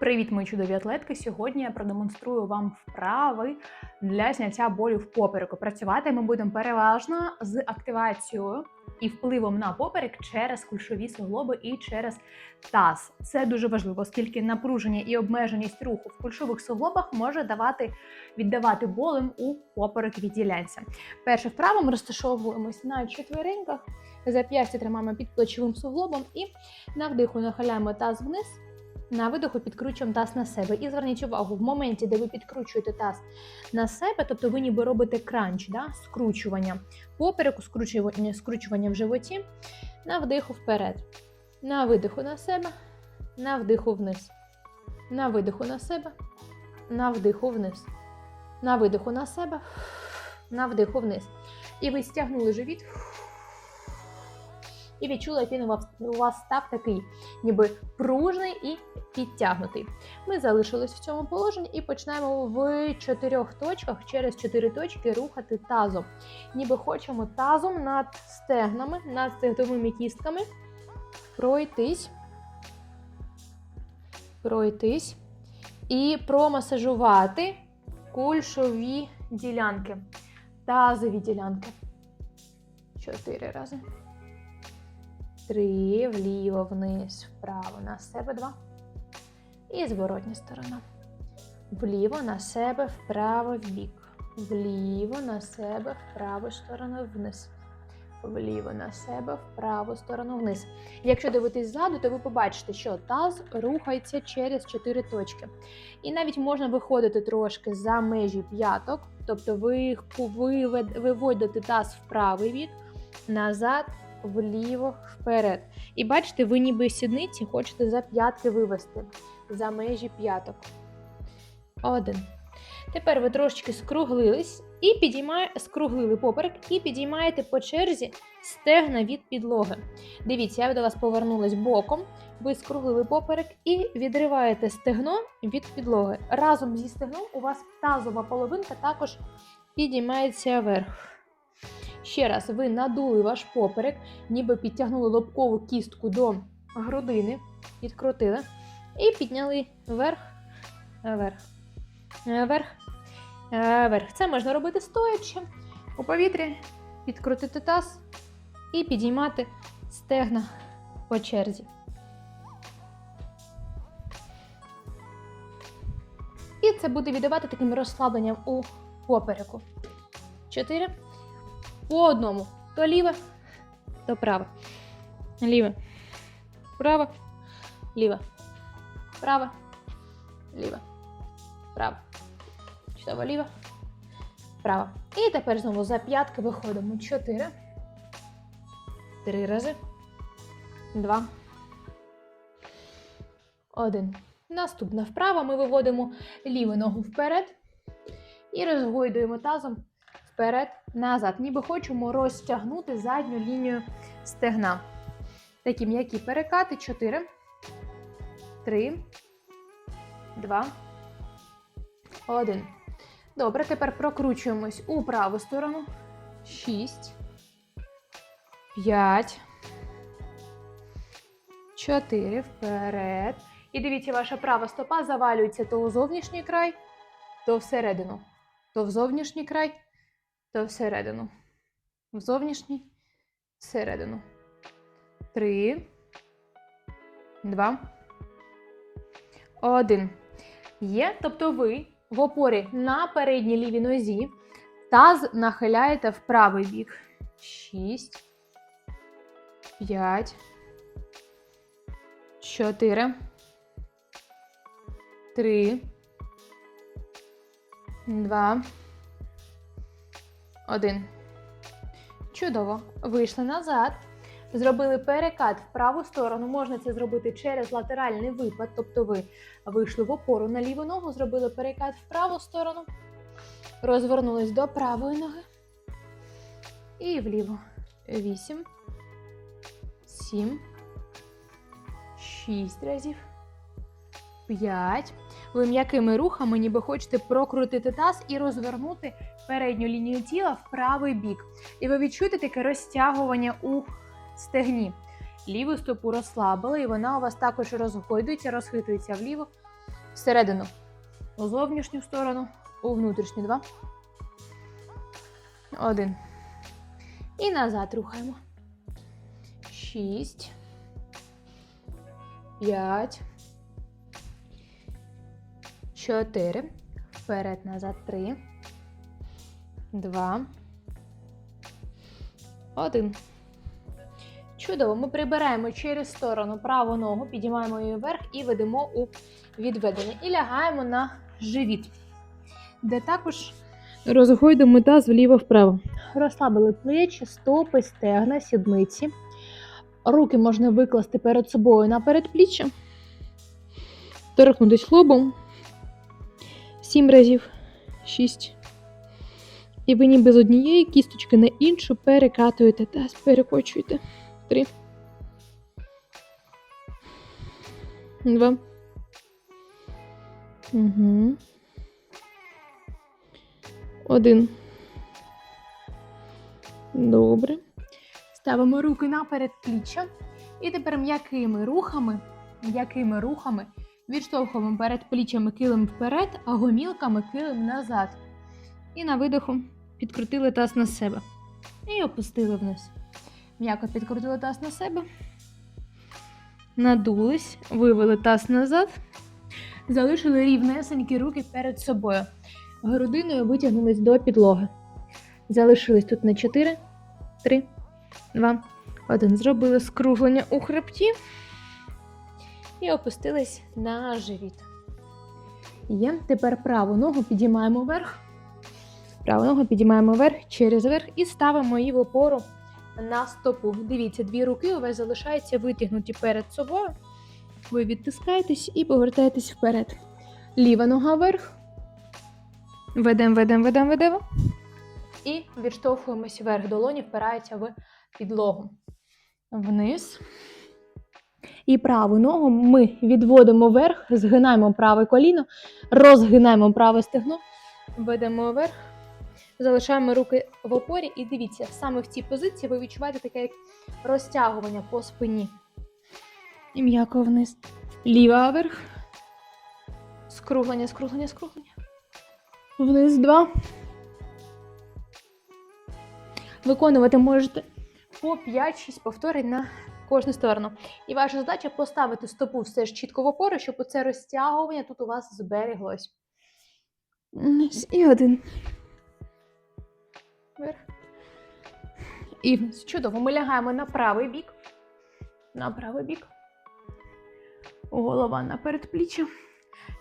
Привіт, мої чудові атлетки! Сьогодні я продемонструю вам вправи для зняття болю в попереку. Працювати ми будемо переважно з активацією і впливом на поперек через кульшові суглоби і через таз. Це дуже важливо, оскільки напруження і обмеженість руху в кульшових суглобах може давати віддавати болем у поперек відділянця. Перша вправа ми розташовуємось на четвереньках, зап'ястя тримаємо під плечовим суглобом і на вдиху нахиляємо таз вниз. На видоху підкручуємо таз на себе. І зверніть увагу, в моменті, де ви підкручуєте таз на себе, тобто ви ніби робите кранч, да? скручування попереку, скручування, скручування в животі, на вдиху вперед. На видиху на себе, на вдиху вниз. На видиху на себе, на вдиху вниз. На видиху на себе, на вдиху вниз. І ви стягнули живіт. І відчули, як він у вас, у вас став такий, ніби пружний і підтягнутий. Ми залишились в цьому положенні і почнемо в чотирьох точках через чотири точки рухати тазом. Ніби хочемо тазом над стегнами, над стегновими кістками пройтись, пройтись і промасажувати кульшові ділянки, тазові ділянки. Чотири рази. Три, вліво, вниз, вправо на себе два. І зворотня сторона. Вліво на себе, вправо, вбік. Вліво на себе, вправо сторону вниз. Вліво на себе, вправу сторону вниз. Якщо дивитись ззаду, то ви побачите, що таз рухається через чотири точки. І навіть можна виходити трошки за межі п'яток, тобто ви виводите таз в правий бік, назад вліво, вперед. І бачите, ви ніби сідниці хочете за п'ятки вивести, за межі п'яток. Один. Тепер ви трошечки скруглились і підіймаєте, скруглили поперек і підіймаєте по черзі стегна від підлоги. Дивіться, я до вас повернулась боком, ви скруглили поперек і відриваєте стегно від підлоги. Разом зі стегном у вас тазова половинка також підіймається вверх. Ще раз, ви надули ваш поперек, ніби підтягнули лобкову кістку до грудини, відкрутили. І підняли вверх, вверх, вверх, вверх. Це можна робити стоячи у повітрі, підкрутити таз і підіймати стегна по черзі. І це буде віддавати таким розслабленням у попереку. Чотири. По одному. То ліве, то праве. Ліве. Право. Ліве. Праве. Ліве. Право. Чудово ліве. Право. І тепер знову за п'ятки виходимо. Чотири. Три рази. Два. Один. Наступна вправа. Ми виводимо ліву ногу вперед і розгойдуємо тазом вперед, назад. Ніби хочемо розтягнути задню лінію стегна. Такі м'які перекати. 4, 3, 2, 1. Добре, тепер прокручуємось у праву сторону. 6, 5, 4, вперед. І дивіться, ваша права стопа завалюється то у зовнішній край, то всередину. То в зовнішній край, то всередину. В зовнішній, всередину. Три. Два. Один. Є. Тобто ви в опорі на передній лівій нозі. Таз нахиляєте в правий бік. Шість. П'ять. Чотири. Три. Два. Один. Чудово. Вийшли назад. Зробили перекат в праву сторону. Можна це зробити через латеральний випад. Тобто ви вийшли в опору на ліву ногу, зробили перекат в праву сторону. Розвернулись до правої ноги. І вліво. Вісім. Сім. Шість разів. П'ять. Ви м'якими рухами, ніби хочете прокрутити таз і розвернути передню лінію тіла в правий бік. І ви відчуєте таке розтягування у стегні. Ліву стопу розслабили, і вона у вас також розгойдується, розхитується вліво, Всередину. У зовнішню сторону. У внутрішню. Два. Один. І назад рухаємо. Шість. П'ять. Чотири. Вперед, назад. Три. Два. Один. Чудово. Ми прибираємо через сторону праву ногу, підіймаємо її вверх і ведемо у відведення. І лягаємо на живіт, де також розгойдемо таз вліво-вправо. Розслабили плечі, стопи, стегна, сідниці. Руки можна викласти перед собою на передпліччя. Торкнутись лобом. Сім разів. Шість. І ви ніби з однієї кісточки на іншу перекатуєте таз, перекочуєте. Три. Два. Угу. Один. Добре. Ставимо руки на передпліччя. І тепер м'якими рухами, м'якими рухами відштовхуємо передпліччями килим вперед, а гомілками килим назад. І на видиху підкрутили таз на себе. І опустили вниз. М'яко підкрутили таз на себе. Надулись, вивели таз назад. Залишили рівнесенькі руки перед собою. Грудиною витягнулись до підлоги. Залишились тут на 4, 3, 2, 1. Зробили скруглення у хребті і опустились на живіт. Є. Тепер праву ногу підіймаємо вверх. Праву ногу підіймаємо вверх через верх і ставимо її в опору на стопу. Дивіться, дві руки у вас залишаються витягнуті перед собою. Ви відтискаєтесь і повертаєтесь вперед. Ліва нога вверх. Ведемо, ведемо, ведемо, ведемо. І відштовхуємось вверх. Долоні впираються в підлогу. Вниз. І праву ногу ми відводимо вверх, згинаємо праве коліно, розгинаємо праве стегно, ведемо вверх, залишаємо руки в опорі. І дивіться, саме в цій позиції ви відчуваєте таке як розтягування по спині. І м'яко вниз. Ліва вверх. Скруглення, скруглення, скруглення. Вниз два. Виконувати можете по 5-6 повторень на кожну сторону. І ваша задача поставити стопу все ж чітко в опору, щоб оце розтягування тут у вас зберіглось. Вниз. І один. І. Чудово. Ми лягаємо на правий бік. На правий бік. Голова на передпліччя.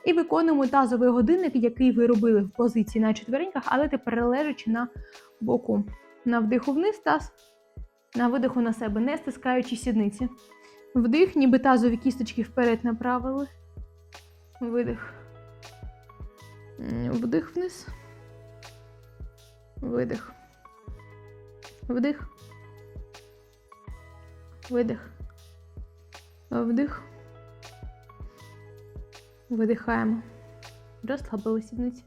І виконуємо тазовий годинник, який ви робили в позиції на четвереньках, але тепер лежачи на боку. На вдиху вниз таз, на видиху на себе, не стискаючи сідниці. Вдих, ніби тазові кісточки вперед направили. Видих. Вдих вниз. Видих. Вдих. Видих. Вдих. Видихаємо. Розслабили сідниці.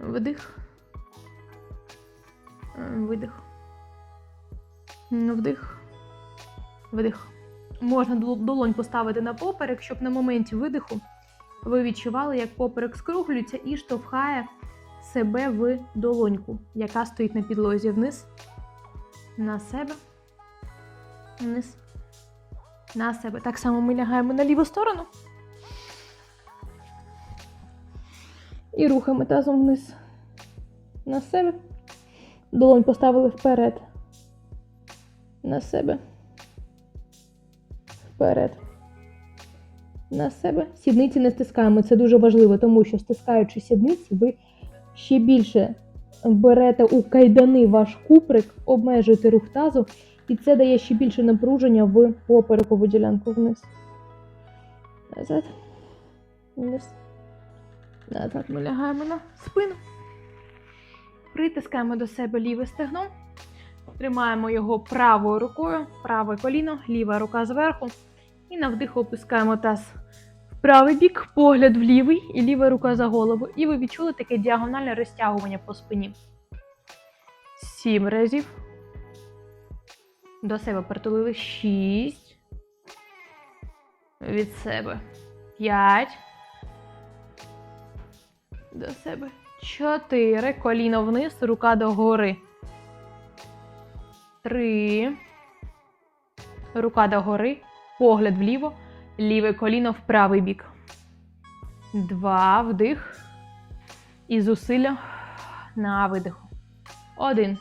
Вдих. Видих. Ну, Вдих. Видих. Можна долонь поставити на поперек, щоб на моменті видиху ви відчували, як поперек скруглюється і штовхає себе в долоньку, яка стоїть на підлозі вниз. На себе. Вниз. На себе. Так само ми лягаємо на ліву сторону. І рухаємо тазом вниз. На себе. Долонь поставили вперед. На себе. Вперед. На себе. Сідниці не стискаємо. Це дуже важливо, тому що стискаючи сідниці, ви ще більше берете у кайдани ваш куприк, обмежуєте рух тазу, і це дає ще більше напруження в поперекову ділянку вниз. Назад. Вниз. Назад ми лягаємо на спину. Притискаємо до себе ліве стегно. Тримаємо його правою рукою, праве коліно, ліва рука зверху. І на вдих опускаємо таз правий бік, погляд в лівий і ліва рука за голову. І ви відчули таке діагональне розтягування по спині. Сім разів. До себе притулили шість. Від себе. П'ять. До себе. Чотири. Коліно вниз, рука догори. Три. Рука догори. Погляд вліво. Ліве коліно в правий бік. Два. Вдих. І зусилля на видиху. Один.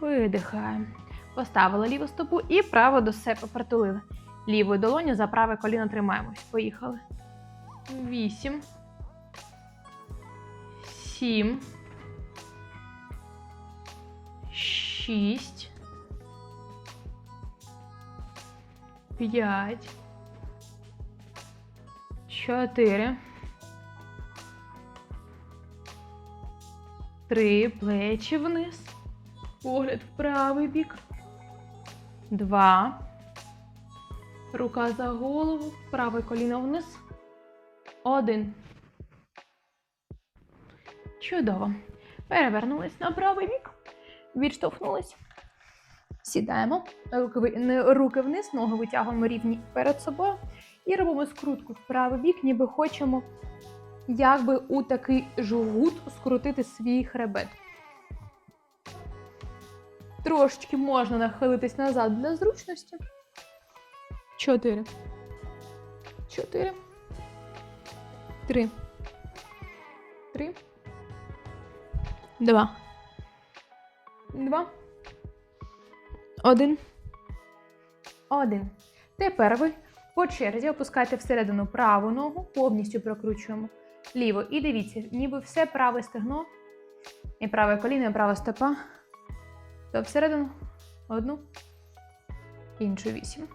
Видихаємо. Поставили ліву стопу і право до себе притулили. Лівою долоню за праве коліно тримаємось. Поїхали. Вісім. Сім. Шість. П'ять. Чотири. Три. Плечі вниз. Погляд в правий бік. Два. Рука за голову. Праве коліно вниз. Один. Чудово. Перевернулись на правий бік. Відштовхнулись. Сідаємо. Руки, вниз, ноги витягуємо рівні перед собою. І робимо скрутку в правий бік, ніби хочемо, якби у такий жгут скрутити свій хребет. Трошечки можна нахилитись назад для зручності. Чотири. Чотири. Три. Три. Два. Два. Один. Один. Тепер ви по черзі опускайте всередину праву ногу, повністю прокручуємо ліво. І дивіться, ніби все праве стегно, і праве коліно, і права стопа. То всередину одну, іншу вісім.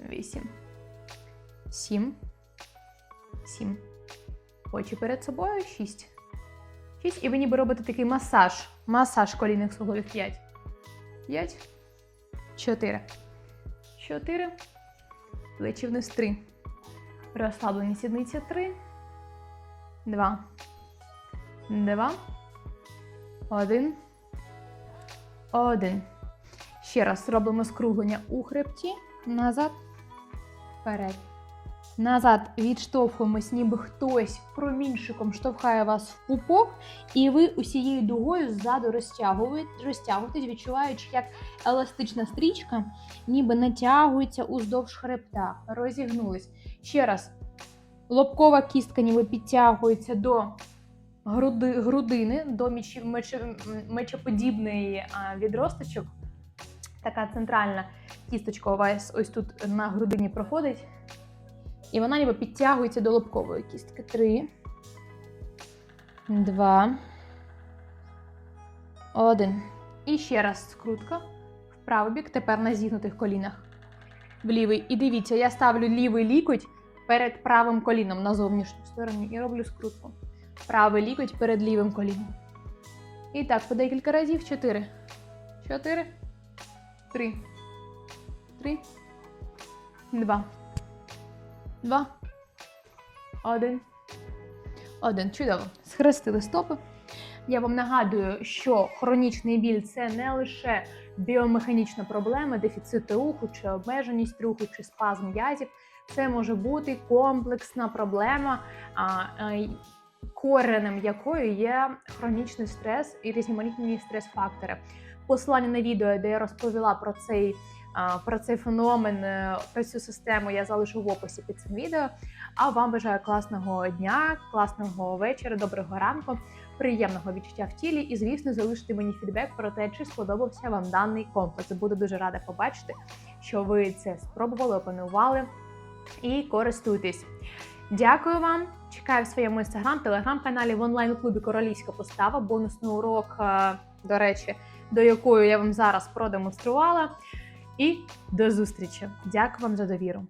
Вісім. Сім. Сім. Очі перед собою. Шість. Шість. І ви ніби робите такий масаж. Масаж колінних суглобів. П'ять. П'ять. Чотири. Чотири. Плечі вниз. Три. Розслаблені сідниця. Три. Два. Два. Один. Один. Ще раз робимо скруглення у хребті. Назад. Вперед. Назад відштовхуємось, ніби хтось промінчиком штовхає вас в пупок, і ви усією дугою ззаду розтягуєтесь, відчуваючи, як еластична стрічка ніби натягується уздовж хребта. Розігнулись. Ще раз. Лобкова кістка ніби підтягується до груди, грудини, до мечі, мече, мечеподібної а, відросточок. Така центральна кісточка у вас ось тут на грудині проходить. І вона ніби підтягується до лобкової кістки. Три. Два. Один. І ще раз скрутка. В правий бік, тепер на зігнутих колінах. В лівий. І дивіться, я ставлю лівий лікоть перед правим коліном на зовнішню сторону і роблю скрутку. Правий лікоть перед лівим коліном. І так, по декілька разів. Чотири. Чотири. Три. Три. Два. Два. Один. Один. Чудово. Схрестили стопи. Я вам нагадую, що хронічний біль це не лише біомеханічна проблема, дефіцит руху, чи обмеженість руху, чи спазм м'язів. Це може бути комплексна проблема, коренем якої є хронічний стрес і різноманітні стрес-фактори. Посилання на відео, де я розповіла про цей, про цей феномен, е, про цю систему, я залишу в описі під цим відео. А вам бажаю класного дня, класного вечора, доброго ранку, приємного відчуття в тілі. І, звісно, залиште мені фідбек про те, чи сподобався вам даний комплекс. Буду дуже рада побачити, що ви це спробували, опанували і користуйтесь. Дякую вам. Чекаю в своєму інстаграм, телеграм-каналі в онлайн-клубі Королівська постава, бонусний урок, е, до речі, до якої я вам зараз продемонструвала. І до зустрічі. Дякую вам за довіру.